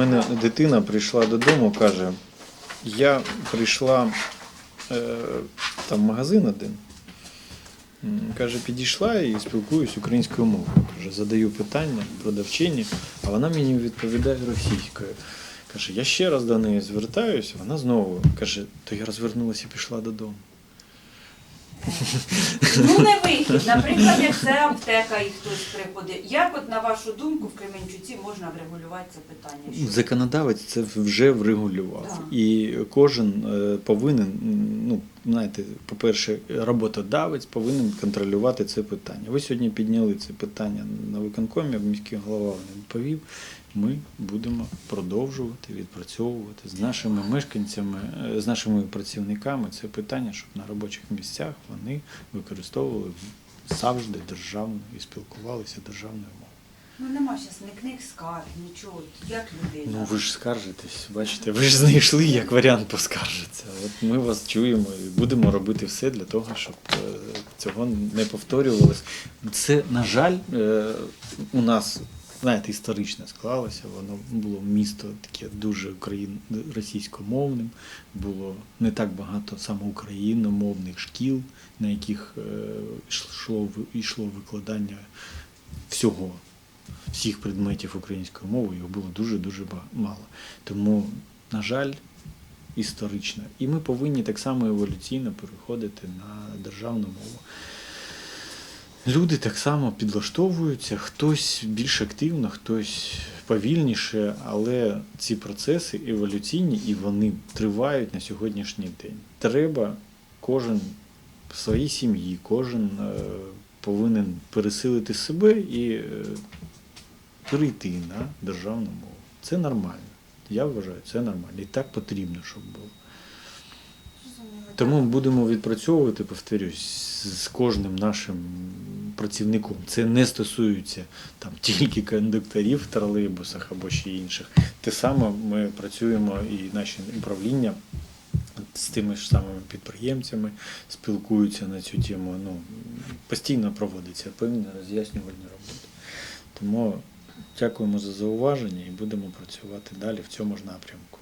мене дитина прийшла додому, каже, я прийшла е, там в магазин один. Каже, підійшла і спілкуюсь українською мовою. Каже, задаю питання продавчині, а вона мені відповідає російською. Каже, я ще раз до неї звертаюся, вона знову каже, то я розвернулася і пішла додому. Ну не вихід. Наприклад, як це аптека і хтось приходить. Як от на вашу думку в Кременчуці можна врегулювати це питання? Законодавець це вже врегулював. Да. І кожен е, повинен, ну, знаєте, по-перше, роботодавець повинен контролювати це питання. Ви сьогодні підняли це питання на виконкомі, міський голова вам відповів. Ми будемо продовжувати відпрацьовувати з нашими мешканцями, е, з нашими працівниками це питання, щоб на робочих місцях вони використовували завжди державну і спілкувалися державною мовою. Ну нема зараз ні книг скарг, нічого. Як людина? Ну ви ж скаржитесь, бачите, ви ж знайшли як варіант поскаржитися. От ми вас чуємо і будемо робити все для того, щоб е, цього не повторювалось. Це, на жаль, е, у нас, знаєте, історично склалося. Воно було місто таке дуже україн... російськомовним, було не так багато саме україномовних шкіл, на яких е, йшло, йшло викладання всього всіх предметів української мови, його було дуже-дуже мало. Тому, на жаль, історично. І ми повинні так само еволюційно переходити на державну мову. Люди так само підлаштовуються, хтось більш активно, хтось повільніше, але ці процеси еволюційні і вони тривають на сьогоднішній день. Треба кожен в своїй сім'ї, кожен е, повинен пересилити себе і е, перейти на державну мову. Це нормально. Я вважаю, це нормально. І так потрібно, щоб було. Тому будемо відпрацьовувати, повторюсь, з кожним нашим працівником. Це не стосується там тільки кондукторів в тролейбусах або ще інших. Те саме ми працюємо і наші управління з тими ж самими підприємцями спілкуються на цю тему. Ну, постійно проводиться певні роз'яснювальні роботи. Тому Дякуємо за зауваження і будемо працювати далі в цьому ж напрямку.